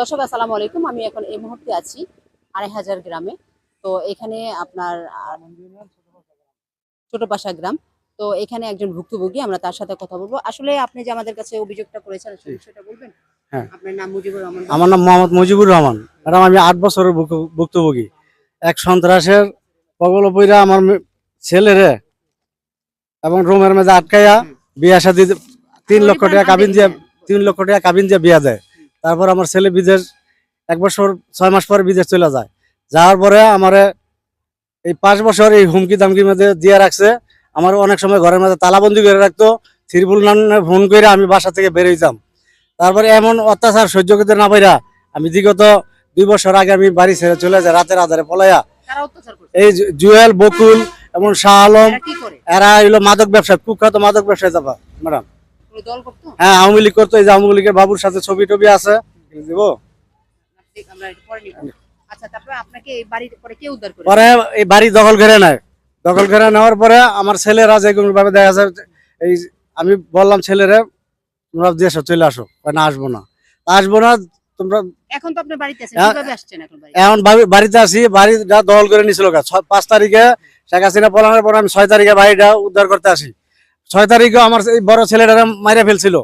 দর্শক আসসালামু আলাইকুম। আমি এখন এই মুহূর্তে আছি আড়াই হাজার গ্রামে। তো এখানে আপনার ছোট পাশা গ্রাম। তো এখানে একজন ভুক্তভোগী আমরা তার সাথে কথা বলব। আসলে আপনি যে আমাদের কাছে অভিযোগটা করেছেন সেটা বলবেন? হ্যাঁ। আপনার নাম মুজিবুর রহমান। আমার নাম মোহাম্মদ মুজিবুর রহমান। ম্যাডাম আমি আট বছরের ভুক্ত- ভুক্তভোগী। এক সন্ত্রাসের পগল বইরা আমার ছেলেরে এবং রুমের মেঝে আটকাইয়া বিয়া শাদি তিন লক্ষ টাকা কাবিন দিয়ে। তিন লক্ষ টাকা কাবিন দিয়ে বিয়া দেয়। তারপর আমার ছেলে বিদেশ এক বছর ছয় মাস পরে বিদেশ চলে যায়। যাওয়ার পরে আমারে এই পাঁচ বছর এই হুমকি দামকির মধ্যে দিয়ে রাখছে। আমার অনেক সময় ঘরের মধ্যে তালাবন্দি করে রাখতো। ত্রিপুল নামে ফোন করে আমি বাসা থেকে বেরোইতাম তারপরে এমন অত্যাচার সহ্য করতে না পাইরা আমি বিগত দুই বছর আগে আমি বাড়ি ছেড়ে চলে যাই রাতের আধারে পলাইয়া। এই জুয়েল বকুল এবং শাহ আলম এরা হইল মাদক ব্যবসা কুখ্যাত মাদক ব্যবসায় যাবা ম্যাডাম। হ্যাঁ আওয়ামী লীগ করতো এই যে আওয়ামী লীগের বাবুর সাথে ছবি টবি আছে। দিব। পরে আচ্ছা এই পরে এই বাড়ি দখল ঘেরে নেয়। দখল ঘেরে নেওয়ার পরে আমার ছেলেরা যে কোনো ভাবে দেখা যায় এই আমি বললাম ছেলেরে তোমরা দেশে চলে আসো না আসব না। আসব না তোমরা এখন তো আপনি বাড়িতে আছেন হ্যাঁ। কীভাবে আসছেন এখন এখন বাড়িতে আসি বাড়িটা দখল করে নিছিল। পাঁচ তারিখে শেখ হাসিনা পলানোর পর আমি ছয় তারিখে বাড়িটা উদ্ধার করতে আসি। ছয় তারিখে আমার এই বড় ছেলেটা মাইরা ফেলছিল।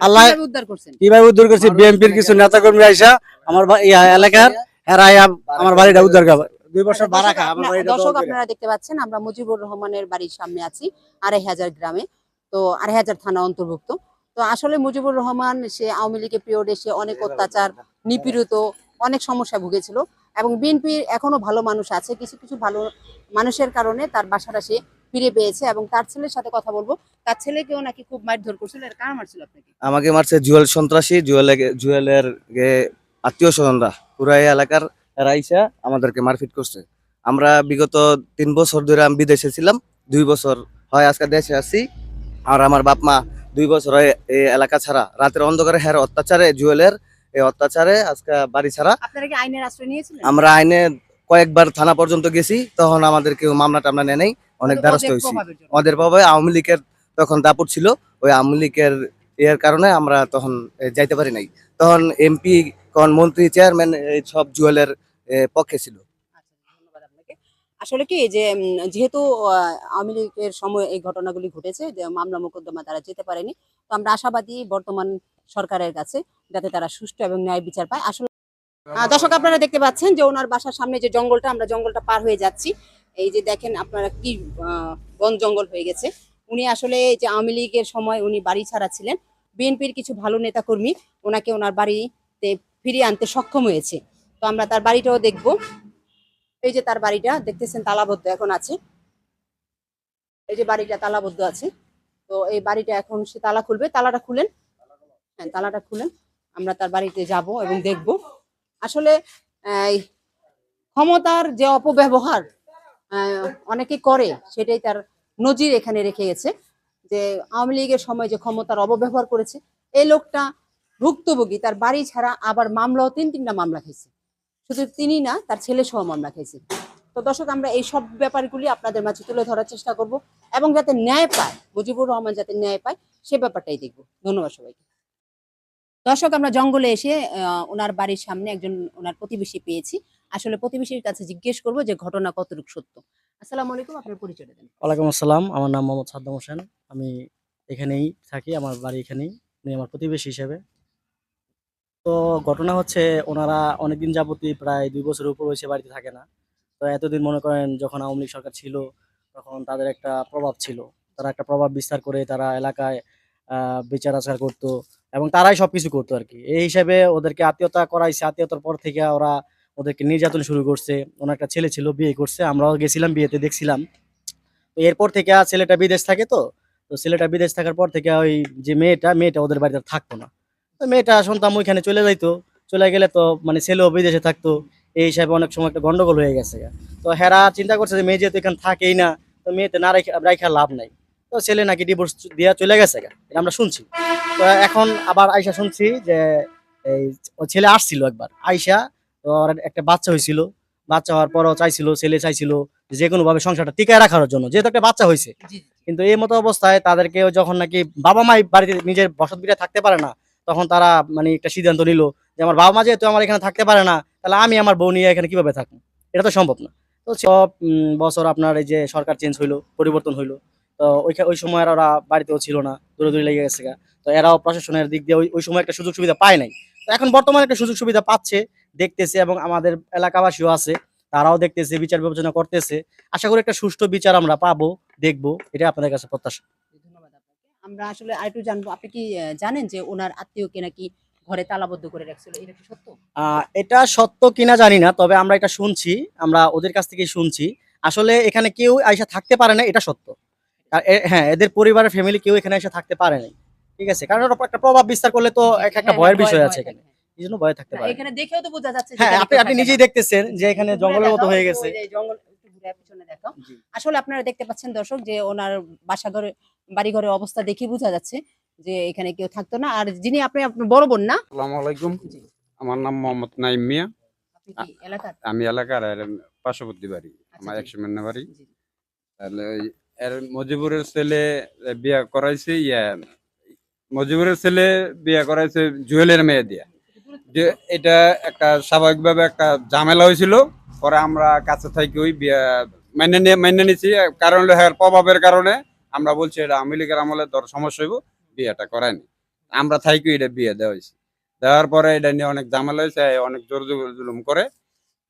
আল্লাহ কীভাবে উদ্ধার করছি? বিএনপির কিছু নেতা কর্মী আইসা আমার এলাকার আমার বাড়িটা উদ্ধার করে দুই বছর ভাড়া খা আমার না, বাড়িটা দর্শক আপনারা দেখতে পাচ্ছেন আমরা মুজিবুর রহমানের বাড়ির সামনে আছি আড়াই হাজার গ্রামে। তো আড়াই হাজার থানা অন্তর্ভুক্ত। তো আসলে মুজিবুর রহমান সে আওয়ামী লীগের পিরিয়ডে সে অনেক অত্যাচার নিপীড়িত অনেক সমস্যা ভুগেছিল। এবং বিএনপির এখনও ভালো মানুষ আছে কিছু কিছু ভালো মানুষের কারণে তার বাসাটা সে ফিরে পেয়েছে এবং তার ছেলের সাথে কথা বলব। তার ছেলেকেও নাকি খুব মারধর করছিল। এর কার মারছিল আপনাকে? আমাকে মারছে জুয়েল সন্ত্রাসী। জুয়েল জুয়েলের আত্মীয় স্বজনরা। পুরা এই এলাকার রাইসা আমাদেরকে মারপিট করছে। আমরা বিগত তিন বছর ধরে আমি বিদেশে ছিলাম। দুই বছর হয় আজকে দেশে আছি আর আমার বাপ মা দুই বছর হয় এই এলাকা ছাড়া। রাতের অন্ধকারে হ্যার অত্যাচারে জুয়েলের এই অত্যাচারে আজকে বাড়ি ছাড়া। আপনারা কি আইনের আশ্রয় নিয়েছিলেন? আমরা আইনে কয়েকবার থানা পর্যন্ত গেছি। তখন আমাদের কেউ মামলা টামলা নেয় নাই। অনেক দ্বারস্থ হয়েছি। আমাদের বাবা আওয়ামী লীগের তখন দাপট ছিল ওই আওয়ামী লীগের এর কারণে আমরা তখন যাইতে পারি নাই। তখন এমপি কোন মন্ত্রী চেয়ারম্যান সব জুয়েলের পক্ষে ছিল। আচ্ছা। আসলে কি যে যেহেতু আওয়ামী লীগের সময় এই ঘটনাগুলি ঘটেছে যে মামলা মোকদ্দমা তারা যেতে পারেনি তো আমরা আশাবাদী বর্তমান সরকারের কাছে যাতে তারা সুষ্ঠু এবং ন্যায় বিচার পায়। আসলে দর্শক আপনারা দেখতে পাচ্ছেন যে ওনার বাসার সামনে যে জঙ্গলটা আমরা জঙ্গলটা পার হয়ে যাচ্ছি। এই যে দেখেন আপনারা কি বন জঙ্গল হয়ে গেছে। উনি আসলে এই যে আওয়ামী লীগের সময় উনি বাড়ি ছাড়া ছিলেন। বিএনপির কিছু ভালো নেতাকর্মী ওনাকে ওনার বাড়িতে ফিরিয়ে আনতে সক্ষম হয়েছে। তো আমরা তার বাড়িটাও দেখব। এই যে তার বাড়িটা, দেখতেছেন তালাবদ্ধ এখন আছে। এই যে বাড়িটা তালাবদ্ধ আছে। তো এই বাড়িটা এখন সে তালা খুলবে। তালাটা খুলেন? হ্যাঁ তালাটা খুলেন। আমরা তার বাড়িতে যাব এবং দেখব। আসলে ক্ষমতার যে অপব্যবহার অনেকে করে, সেটাই তার নজির এখানে রেখে গেছে যে আওয়ামী লীগের সময় যে ক্ষমতার অপব্যবহার করেছে, এই লোকটা ভুক্তভোগী, তার বাড়ি ছাড়া আবার মামলাও তিন তিনটা মামলা খেয়েছে শুধু তিনি না, তার ছেলে সহ মামলা খেয়েছে তো দর্শক, আমরা এই সব ব্যাপারগুলি আপনাদের মাঝে তুলে ধরার চেষ্টা করব এবং যাতে ন্যায় পায়, মুজিবুর রহমান যাতে ন্যায় পায়, সে ব্যাপারটাই দেখব। ধন্যবাদ সবাইকে। দর্শক, আমরা জঙ্গলে এসে ওনার বাড়ির সামনে একজন ওনার প্রতিবেশী পেয়েছি। আসলে প্রতিবেশীর কাছে জিজ্ঞেস করব যে ঘটনা কতটুকু সত্য। আসসালামু আলাইকুম, আপনার পরিচয় দেন। ওয়ালাইকুম আসসালাম, আমার নাম মোহাম্মদ সাদ্দাম হোসেন। আমি এখানেই থাকি, আমার বাড়ি এখানেই। উনি আমার প্রতিবেশী হিসেবে। তো ঘটনা হচ্ছে, ওনারা অনেকদিন যাবতই প্রায় দুই বছরের উপর হয়েছে বাড়িতে থাকে না। তো এতদিন মনে করেন যখন আওয়ামী লীগ সরকার ছিল, তখন তাদের একটা প্রভাব ছিল। তারা একটা প্রভাব বিস্তার করে তারা এলাকায় বিচার আচার করতো এবং তারাই সবকিছু করতো আর কি এই হিসাবে ওদেরকে আত্মীয়তা করাইছে, আত্মীয়তার পর থেকে ওরা ওদেরকে নির্যাতন শুরু করছে। ওনার একটা ছেলে ছিল, বিয়ে করছে। আমরাও গেছিলাম, বিয়েতে দেখছিলাম। তো এরপর থেকে আর ছেলেটা বিদেশ থাকে তো। তো ছেলেটা বিদেশ থাকার পর থেকে ওই যে মেয়েটা মেয়েটা ওদের বাড়িতে থাকতো না। তো মেয়েটা শুনতাম ওইখানে চলে যাইতো। চলে গেলে তো মানে ছেলেও বিদেশে থাকতো। এই হিসাবে অনেক সময় একটা গন্ডগোল হয়ে গেছে তো হেরা চিন্তা করছে যে মেয়ে যেহেতু এখানে থাকেই না, তো মেয়েতে না রেখে লাভ নাই। তো ছেলে নাকি ডিভোর্স দিয়া চলে গেছে। এটা আমরা শুনছি। তো এখন আবার আয়সা শুনছি যে এই ছেলে আসছিল একবার। আয়সা তো ওর একটা বাচ্চা হয়েছিল। বাচ্চা হওয়ার পরও চাইছিল ছেলে চাইছিল যে কোনো ভাবে সংসারটা টিকায় রাখার জন্য। যেহেতু একটা বাচ্চা হয়েছে। কিন্তু এই মতো অবস্থায় তাদেরকে যখন নাকি বাবা মাই বাড়িতে নিজের বসত বিড়ে থাকতে পারে না তখন তারা মানে একটা সিদ্ধান্ত নিল যে আমার বাবা মা যেহেতু আমার এখানে থাকতে পারে না তাহলে আমি আমার বউ নিয়ে এখানে কীভাবে থাকব? এটা তো সম্ভব না। তো সব বছর আপনার এই যে সরকার চেঞ্জ হইল পরিবর্তন হইল। তো ওই ওই সময় আর ওরা বাড়িতেও ছিল না দূরে দূরে লেগে গেছে তো এরাও প্রশাসনের দিক দিয়ে ওই ওই সময় একটা সুযোগ সুবিধা পায় নাই। তো এখন বর্তমানে একটা সুযোগ সুবিধা পাচ্ছে। দেখতেছে এবং আমাদের এলাকাবাসীও আছে তারাও দেখতেছে বিচার বিবেচনা করতেছে। আশা করি একটা সুষ্ঠু বিচার আমরা পাবো দেখব এটা আপনাদের কাছে প্রত্যাশা। আমরা আসলে আরেকটু জানব আপনি কি জানেন যে ওনার আত্মীয়কে নাকি ঘরে তালাবদ্ধ করে রাখছিল? এটা কি সত্য? এটা সত্য কিনা জানি না তবে আমরা এটা শুনছি আমরা ওদের কাছ থেকে শুনছি। আসলে এখানে কেউ আইসা থাকতে পারে না এটা সত্য। হ্যাঁ এদের পরিবারের ফ্যামিলি কেউ এখানে এসে থাকতে পারে নাই। ঠিক আছে কারণ একটা প্রভাব বিস্তার করলে তো এক- একটা হ্যাঁ, ভয়ের বিষয় আছে এখানে। এই জন্য ভয় থাকতে পারে। এখানে দেখেও তো বোঝা যাচ্ছে হ্যাঁ আপনি আপনি নিজেই দেখতেছেন যে এখানে জঙ্গলের মতো হয়ে গেছে। জঙ্গল পিছনে দেখাও আসলে আপনারা দেখতে পাচ্ছেন দর্শক যে ওনার বাসা ঘরে বাড়ি ঘরের অবস্থা দেখে বোঝা যাচ্ছে যে এখানে কেউ থাকতো না। আর যিনি আপনি আপনার বড় বোন না? আসসালামু আলাইকুম। আমার নাম মোহাম্মদ নাইম মিয়া। আমি এলাকার পার্শ্ববর্তী বাড়ি। আমার জি। একশো মেন্না বাড়ি। তাহলে এর মজিবুরের ছেলে বিয়ে করাইছে ইয়া মজিবুরের ছেলে বিয়ে করাইছে জুয়েলের মেয়ে দিয়া। যে এটা একটা স্বাভাবিকভাবে একটা ঝামেলা হয়েছিল। পরে আমরা কাছে থাকি ওই মেনে নিয়ে মেনে নিছি। কারণ হ্যাঁ প্রভাবের কারণে আমরা বলছি এটা আওয়ামী লীগের আমলে ধর সমস্যা হইব, বিয়েটা করায়নি। আমরা থাকি এটা বিয়ে দেওয়া হয়েছে। দেওয়ার পরে এটা নিয়ে অনেক ঝামেলা হয়েছে, অনেক জোর জুলুম করে।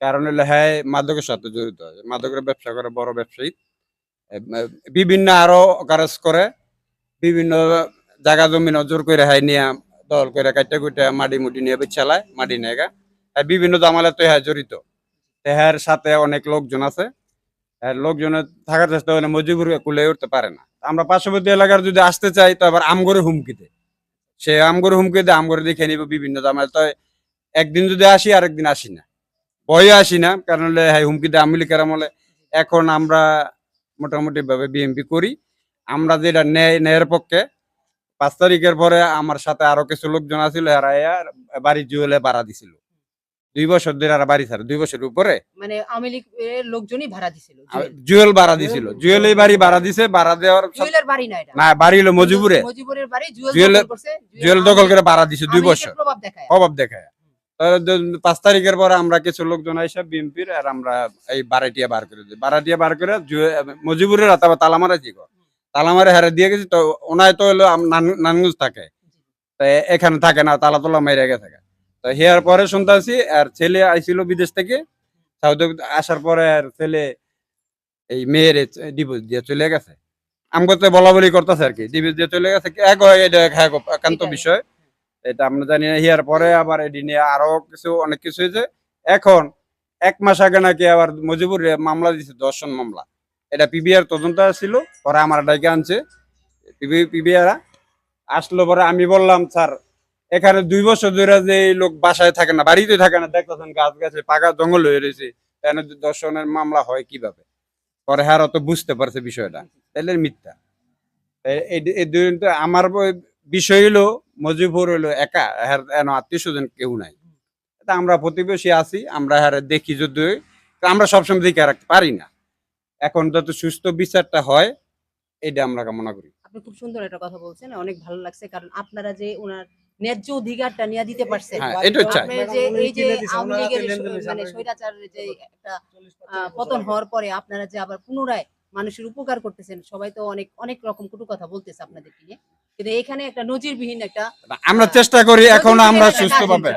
কারণ হলো হ্যাঁ মাদকের সাথে জড়িত। আছে মাদকের ব্যবসা করে বড় ব্যবসায়ী। বিভিন্ন আরও কারজ করে। বিভিন্ন জায়গা জমি নজর করে হ্যাঁ নিয়ে দল করে কাটতে কুটে মাটি মুটি নিয়ে চালায় মাটি নিয়ে গা। আর বিভিন্ন জামালে তো হ্যাঁ জড়িত। তেহার সাথে অনেক লোকজন আছে। লোকজনের থাকার চেষ্টা হলে মজিবুর কুলে উঠতে পারে না। আমরা পার্শ্ববর্তী এলাকার যদি আসতে চাই, তো আবার আমগরে হুমকিতে। সে আমগরে হুমকি দেয় আমগরে দেখে নিব বিভিন্ন জামাল তো একদিন যদি আসি, আরেকদিন আসি না। ভয়ে আসি না, কারণ হ্যাঁ হুমকি দেয়। আমি লিখার আমলে এখন আমরা মোটামুটি ভাবে বিএমপি করি। আমরা যেটা ন্যায়, ন্যায়ের পক্ষে পাঁচ তারিখের পরে আমার সাথে আরও কিছু লোকজন আছিল এরা বাড়ি জুয়েলে ভাড়া দিছিল। দুই বছর ধরে আর বাড়ি ছাড়ে দুই বছর উপরে। মানে আওয়ামী লীগের লোকজনই ভাড়া দিছিল জুয়েল। ভাড়া দিছিল। জুয়েল এই বাড়ি ভাড়া দিছে ভাড়া দেওয়ার জুয়েলের বাড়ি না এটা? না বাড়ি হলো মজিবুরে। মজিবুরের বাড়ি জুয়েল দখল জুয়েল দখল করে ভাড়া দিছে দুই বছর। প্রভাব দেখায়। অভাব দেখায়। পাঁচ তারিখের পরে আমরা কিছু লোকজন আইসা বিএনপির আর আমরা এই বারাটিয়া বার করে দিই। বারাটিয়া বার করে মজিবুরের তালা মারা জিগো তালা মারে হারে দিয়ে গেছি তো ওনায় তো হলো আম- নান- নানগঞ্জ থাকে। তো এখানে থাকে না তালা তোলা মেরে থাকে। তো হিয়ার পরে শুনতেছি আর ছেলে আইছিল বিদেশ থেকে সাউথ আসার পরে আর ছেলে এই মেয়ের ডিভোর্স দিয়ে চলে গেছে। আমাকে তো বলা বলি করতেছে আর কি ডিভোর্স দিয়ে চলে গেছে। এক হয় এটা একান্ত বিষয়। এটা আমরা জানি না হিয়ার পরে আবার এটি নিয়ে আরও কিছু অনেক কিছু হয়েছে। এখন এক মাস আগে নাকি আবার মজিবুর মামলা দিছে দর্শন মামলা। এটা পিবিআর তদন্ত ছিল পরে আমার ডাইকে আনছে। পিবি পিবিআর আসলো পরে আমি বললাম, স্যার, এখানে দুই বছর ধরে যে লোক বাসায় থাকে না, বাড়িতে থাকে না, দেখতেছেন গাছ গাছে পাকা জঙ্গল হয়ে রয়েছে এখানে দর্শনের মামলা হয় কীভাবে? পরে হ্যাঁ অত বুঝতে পারছে বিষয়টা। তাইলে মিথ্যা। এই আমার বিষয় হলো মজিবুর হলো একা হ্যার এন আত্মীয় স্বজন কেউ নাই। আমরা প্রতিবেশী আছি, আমরা হ্যাঁ দেখি যদি আমরা সবসময় দেখে রাখতে পারি না। এখন যত সুস্থ বিচারটা হয় এটা আমরা কামনা করি। আপনি খুব সুন্দর একটা কথা বলছেন অনেক ভালো লাগছে কারণ আপনারা যে ওনার ন্যায্য অধিকারটা নিয়ে দিতে পারছেন হ্যাঁ চাই। আপনার যে এই যে আওয়ামী লীগের মানে স্বৈরাচারের যে একটা পতন হওয়ার পরে আপনারা যে আবার পুনরায় মানুষের উপকার করতেছেন সবাই তো অনেক অনেক রকম কটু কথা বলতেছে আপনাদেরকে নিয়ে। কিন্তু এখানে একটা নজিরবিহীন একটা আমরা চেষ্টা করি এখন আমরা একটা সুস্থ কাজ ভাবে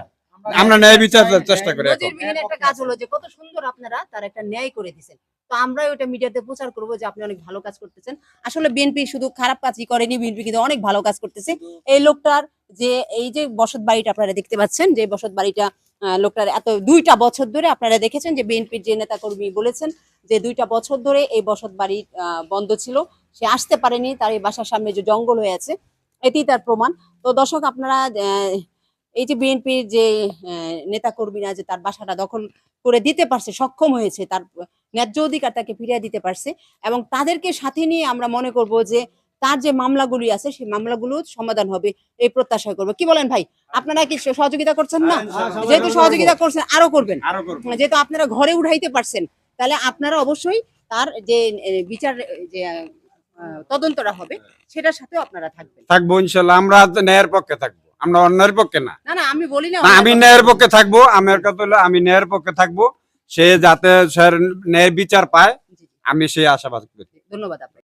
আমরা ন্যায় বিচার চেষ্টা করি এখন। নজিরবিহীন একটা কাজ হলো যে কত সুন্দর আপনারা তার একটা ন্যায় করে দিছেন। তো আমরা ওটা মিডিয়াতে প্রচার করব যে আপনি অনেক ভালো কাজ করতেছেন। আসলে বিএনপি শুধু খারাপ কাজই করেনি বিএনপি কিন্তু অনেক ভালো কাজ করতেছে। এই লোকটার যে, এই যে বসত বাড়িটা আপনারা দেখতে পাচ্ছেন, যে বসত বাড়িটা লোকটার এত দুইটা বছর ধরে আপনারা দেখেছেন যে বিএনপির যে নেতাকর্মী বলেছেন যে দুইটা বছর ধরে এই বসত বাড়ি বন্ধ ছিল। সে আসতে পারেনি, তার এই বাসার সামনে যে জঙ্গল হয়ে আছে এটি তার প্রমাণ। তো দর্শক আপনারা এই যে বিএনপির যে নেতা কর্মীরা যে তার বাসাটা দখল করে দিতে পারছে সক্ষম হয়েছে তার ন্যায্য অধিকার তাকে ফিরিয়ে দিতে পারছে এবং তাদেরকে সাথে নিয়ে আমরা মনে করব যে তার যে মামলাগুলি আছে সেই মামলাগুলো সমাধান হবে এই প্রত্যাশা করব। কি বলেন ভাই? আপনারা কি সহযোগিতা করছেন না? যেহেতু সহযোগিতা করছেন আরও করবেন। যেহেতু আপনারা ঘরে উঠাইতে পারছেন তাহলে আপনারা অবশ্যই তার যে বিচার যে তদন্তটা হবে সেটার সাথেও আপনারা থাকবেন। থাকব ইনশাল্লাহ আমরা ন্যায়ের পক্ষে থাকব। আমরা অন্যের পক্ষে না। আমি বলি না আমি ন্যায়ের পক্ষে থাকব আমার কথা হলো আমি ন্যায়ের পক্ষে থাকব সে যাতে স্যার ন্যায় বিচার পায় আমি সেই আশাবাদ করি। ধন্যবাদ আপনাকে।